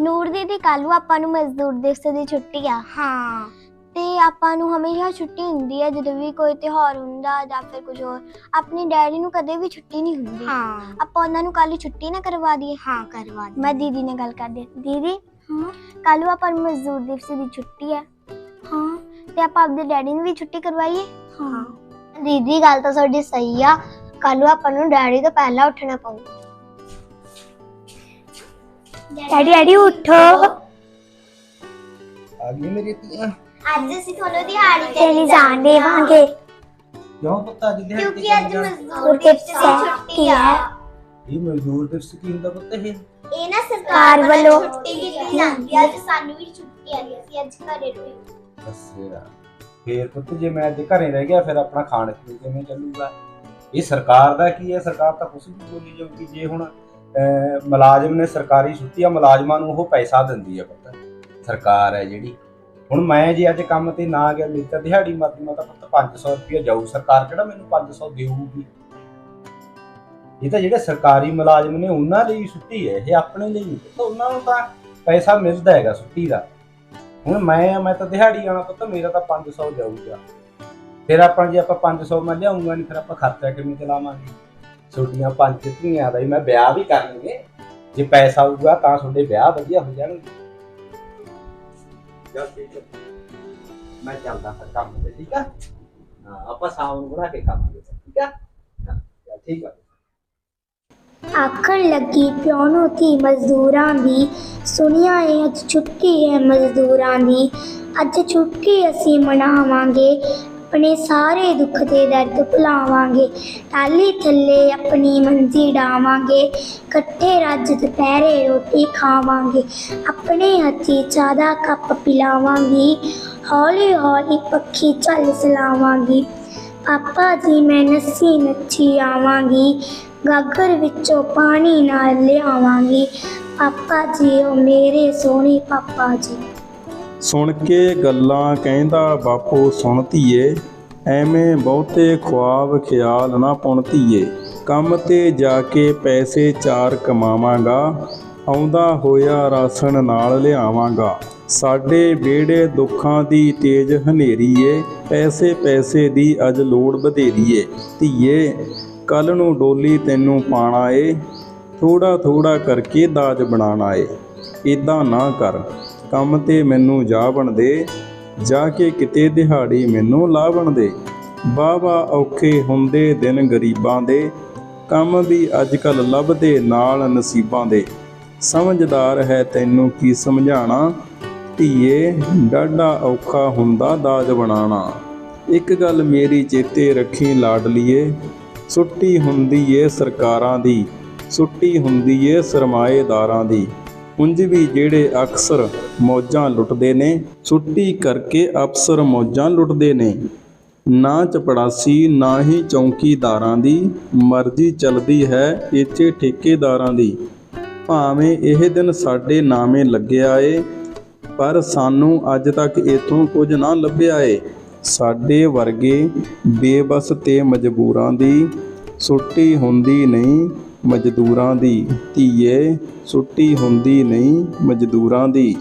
ਨੂਰ ਦੀਦੀ ਕੱਲ ਨੂੰ ਆਪਾਂ ਨੂੰ ਮਜ਼ਦੂਰ ਦਿਵਸ ਦੀ ਛੁੱਟੀ ਆ। ਹਾਂ। ਤੇ ਆਪਾਂ ਨੂੰ ਹਮੇਸ਼ਾ ਛੁੱਟੀ ਹੁੰਦੀ ਹੈ ਜਦੋਂ ਵੀ ਕੋਈ ਤਿਉਹਾਰ ਹੁੰਦਾ ਜਾਂ ਫਿਰ ਕੁਝ ਹੋਰ। ਆਪਣੇ ਡੈਡੀ ਨੂੰ ਕਦੇ ਵੀ ਛੁੱਟੀ ਨਹੀਂ ਹੁੰਦੀ। ਹਾਂ। ਆਪਾਂ ਉਹਨਾਂ ਨੂੰ ਕੱਲ ਛੁੱਟੀ ਨਾ ਕਰਵਾ ਦਈਏ। ਹਾਂ ਕਰਵਾ ਦੇ ਮੈਂ ਦੀਦੀ ਨਾਲ ਗੱਲ ਕਰਦੀ। ਦੀਦੀ ਹਾਂ। ਕੱਲ ਨੂੰ ਆਪਾਂ ਨੂੰ ਮਜ਼ਦੂਰ ਦਿਵਸ ਦੀ ਛੁੱਟੀ ਹੈ ਹਾਂ। ਤੇ ਆਪਾਂ ਆਪਣੇ ਡੈਡੀ ਨੂੰ ਵੀ ਛੁੱਟੀ ਕਰਵਾਈਏ। ਹਾਂ। ਦੀਦੀ ਗੱਲ ਤਾਂ ਤੁਹਾਡੀ ਸਹੀ ਆ। ਕੱਲ ਨੂੰ ਆਪਾਂ ਨੂੰ ਡੈਡੀ ਤੋਂ ਪਹਿਲਾਂ ਉੱਠਣਾ ਪਊ। ਡੈਡੀ ਡੈਡੀ ਉੱਠੋ। ਆ ਗਈ ਮੇਰੀ ਧੀਆਂ। ਅੱਜ ਅਸੀਂ ਤੁਹਾਨੂੰ ਦਿਹਾੜੀ ਤੇਰੀ ਜਾਨ ਦੇਵਾਂਗੇ। ਕਿਉਂ ਪੁੱਤ ਅੱਜ ਦਿਹਾੜੀ ਤੇ ਕਿਉਂਕਿ ਅੱਜ ਕਿਉਂ ਜਾਣਾ? ਮਜ਼ਦੂਰ ਦਿਵਸ ਦੀ ਛੁੱਟੀ ਆ। ਇਹ ਮਜ਼ਦੂਰ ਦਿਵਸ ਕੀ ਹੁੰਦਾ ਪੁੱਤ ਇਹ? ਇਹ ਨਾ ਸਰਕਾਰ ਵੱਲੋਂ ਛੁੱਟੀ ਦਿੱਤੀ ਜਾਂਦੀ ਆ ਅੱਜ ਸਾਨੂੰ ਵੀ ਛੁੱਟੀ ਆ ਗਈ ਅਸੀਂ ਅੱਜ ਘਰੇ ਰੋਏ ਅੱਛਾ ਫੇਰ ਪੁੱਤ ਜੇ ਮੈਂ ਅੱਜ ਘਰੇ ਰਹਿ ਗਿਆ ਫਿਰ ਆਪਣਾ ਖਾਣ ਪੀਣ ਕਿਵੇਂ ਚੱਲੂਗਾ? ਇਹ ਸਰਕਾਰ ਦਾ ਕੀ ਹੈ? ਸਰਕਾਰ ਤਾਂ ਕੁਛ ਵੀ ਬੋਲੀ ਜਾਊਗੀ। ਜੇ ਹੁਣ ਮੁਲਾਜ਼ਮ ਨੇ ਸਰਕਾਰੀ ਛੁੱਟੀ ਆ, ਮੁਲਾਜ਼ਮਾਂ ਨੂੰ ਉਹ ਪੈਸਾ ਦਿੰਦੀ ਹੈ ਪੁੱਤ। ਸਰਕਾਰ ਹੈ ਜਿਹੜੀ। ਹੁਣ ਮੈਂ ਜੇ ਅੱਜ ਕੰਮ ਤੇ ਨਾ ਗਿਆ, ਮੇਰੀ ਤਾਂ ਦਿਹਾੜੀ ਮਰਦੀ ਮੈਂ ਤਾਂ ਪੁੱਤ 500 ਰੁਪਏ ਜਾਊ। ਸਰਕਾਰ ਕਿਹੜਾ ਮੈਨੂੰ 500 ਦੇਊਗੀ? ਇਹ ਤਾਂ ਜਿਹੜੇ ਸਰਕਾਰੀ ਮੁਲਾਜ਼ਮ ਨੇ, ਉਹਨਾਂ ਲਈ ਛੁੱਟੀ ਹੈ, ਇਹ ਆਪਣੇ ਲਈ ਨਹੀਂ। ਪੁੱਤ, ਉਹਨਾਂ ਨੂੰ ਤਾਂ ਪੈਸਾ ਮਿਲਦਾ ਹੈਗਾ ਛੁੱਟੀ ਦਾ। ਹੁਣ ਮੈਂ ਆ, ਮੈਂ ਤਾਂ ਦਿਹਾੜੀ ਆਣਾ ਪੁੱਤ, ਮੇਰਾ ਤਾਂ 500 ਜਾਊਗਾ। ਫਿਰ ਆਪਾਂ ਜੇ ਆਪਾਂ 500 ਮੈਂ ਲਿਆਉਂਗਾ ਨਹੀਂ ਫਿਰ ਆਪਾਂ ਖਰਚਾ ਕਿਵੇਂ ਚਲਾਵਾਂਗੇ? ਛੋਟੀਆਂ ਪੰਜ ਧੀਆਂ ਦਾ ਹੀ ਮੈਂ ਵਿਆਹ ਵੀ ਕਰ ਲਵਾਂਗੇ ਜੇ ਪੈਸਾ ਆਊਗਾ ਤਾਂ ਤੁਹਾਡੇ ਵਿਆਹ ਵਧੀਆ ਹੋ ਜਾਣਗੇ। ਚੱਲ ਠੀਕ ਹੈ। ਮੈਂ ਚੱਲਦਾ ਫਿਰ ਕੰਮ ਤੇ ਠੀਕ ਆ? ਹਾਂ ਆਪਾਂ ਸ਼ਾਮ ਨੂੰ ਬਣਾ ਕੇ ਖਾਵਾਂਗੇ ਠੀਕ ਆ? ਹਾਂ, ਚੱਲ ਠੀਕ ਆ। ਆਖਣ ਲੱਗੀ ਪਿਓ ਨੂੰ ਧੀ ਮਜ਼ਦੂਰਾਂ ਦੀ ਸੁਣਿਆ ਏ ਅੱਜ ਛੁੱਟੀ ਹੈ ਮਜ਼ਦੂਰਾਂ ਦੀ। ਅੱਜ ਛੁੱਟੀ ਅਸੀਂ ਮਨਾਵਾਂਗੇ। ਆਪਣੇ ਸਾਰੇ ਦੁੱਖ ਤੇ ਦਰਦ ਭੁਲਾਵਾਂਗੇ। ਟਾਲੀ ਥੱਲੇ ਆਪਣੀ ਮੰਜੀ ਡਾਵਾਂਗੇ। ਇਕੱਠੇ ਰੱਜ ਦੁਪਹਿਰੇ ਰੋਟੀ ਖਾਵਾਂਗੇ। ਆਪਣੇ ਹੱਥੀ ਚਾਹ ਦਾ ਕੱਪ ਪਿਲਾਵਾਂਗੀ। ਹੌਲੀ ਹੌਲੀ ਪੱਖੀ ਚੱਲ ਸਲਾਵਾਂਗੀ। ਪਾਪਾ ਜੀ, ਮੈਂ ਨੱਸੀ ਨੱਚੀ ਆਵਾਂਗੀ। ਗਾਗਰ ਵਿੱਚੋਂ ਪਾਣੀ ਨਾਲ ਲਿਆਵਾਂਗੀ। ਪਾਪਾ ਜੀ, ਉਹ ਮੇਰੇ ਸੋਹਣੇ ਪਾਪਾ ਜੀ। ਸੁਣ ਕੇ ਗੱਲਾਂ ਕਹਿੰਦਾ, ਬਾਪੂ, ਸੁਣ ਧੀਏ। ਐਵੇਂ ਬਹੁਤੇ ਖੁਆਬ ਖਿਆਲ ਨਾ ਪੁਣ ਧੀਏ। ਕੰਮ ਤੇ ਜਾ ਕੇ ਪੈਸੇ ਚਾਰ ਕਮਾਵਾਂਗਾ, ਆਉਂਦਾ ਹੋਇਆ ਰਾਸ਼ਨ ਨਾਲ ਲਿਆਵਾਂਗਾ। ਸਾਡੇ ਵਿਹੜੇ ਦੁੱਖਾਂ ਦੀ ਤੇਜ ਹਨੇਰੀ ਏ ਪੈਸੇ ਪੈਸੇ ਦੀ ਅੱਜ ਲੋੜ ਵਧੇਰੀ ਏ ਧੀਏ ਕੱਲ ਨੂੰ ਡੋਲੀ ਤੈਨੂੰ ਪਾਣਾ ਏ ਥੋੜਾ ਥੋੜਾ ਕਰਕੇ ਦਾਜ ਬਣਾਣਾ ਏ ਇਦਾਂ ਨਾ ਕਰ, ਕੰਮ ਤੇ ਮੈਨੂੰ ਜਾ ਬਣ ਦੇ। ਜਾ ਕੇ ਕਿਤੇ ਦਿਹਾੜੀ ਮੈਨੂੰ ਲਾ ਬਣ ਦੇ। ਵਾਹਵਾ ਔਖੇ ਹੁੰਦੇ ਦਿਨ ਗਰੀਬਾਂ ਦੇ। ਕੰਮ ਵੀ ਅੱਜ ਕੱਲ ਲੱਭਦੇ ਨਾਲ ਨਸੀਬਾਂ ਦੇ। ਸਮਝਦਾਰ ਹੈ ਤੈਨੂੰ ਕੀ ਸਮਝਾਣਾ? ਧੀਏ, ਡਾਢਾ ਔਖਾ ਹੁੰਦਾ ਦਾਜ ਬਣਾਣਾ ਇੱਕ ਗੱਲ ਮੇਰੀ ਚੇਤੇ ਰੱਖੀ ਲਾਡਲੀਏ, ਸੁੱਟੀ ਹੁੰਦੀ ਏ ਸਰਕਾਰਾਂ ਦੀ, ਸੁੱਟੀ ਹੁੰਦੀ ਏ ਸਰਮਾਏਦਾਰਾਂ ਦੀ। ਉਂਝ ਵੀ ਜਿਹੜੇ ਅਕਸਰ ਮੌਜਾਂ ਲੁੱਟਦੇ ਨੇ ਛੁੱਟੀ ਕਰਕੇ ਅਫਸਰ ਮੌਜਾਂ ਲੁੱਟਦੇ ਨੇ। ਨਾ ਚਪੜਾਸੀ, ਨਾ ਹੀ ਚੌਂਕੀਦਾਰਾਂ ਦੀ ਮਰਜ਼ੀ ਚੱਲਦੀ ਹੈ ਇੱਥੇ ਠੇਕੇਦਾਰਾਂ ਦੀ। ਭਾਵੇਂ ਇਹ ਦਿਨ ਸਾਡੇ ਨਾਮੇ ਲੱਗਿਆ ਏ ਪਰ ਸਾਨੂੰ ਅੱਜ ਤੱਕ ਇਥੋਂ ਕੁਝ ਨਾ ਲੱਭਿਆ ਏ। ਸਾਡੇ ਵਰਗੇ ਬੇਬਸ ਤੇ ਮਜਬੂਰਾਂ ਦੀ ਛੁੱਟੀ ਹੁੰਦੀ ਨਹੀਂ ਮਜ਼ਦੂਰਾਂ ਦੀ ਧੀਏ ਛੁੱਟੀ ਹੁੰਦੀ ਨਹੀਂ ਮਜ਼ਦੂਰਾਂ ਦੀ।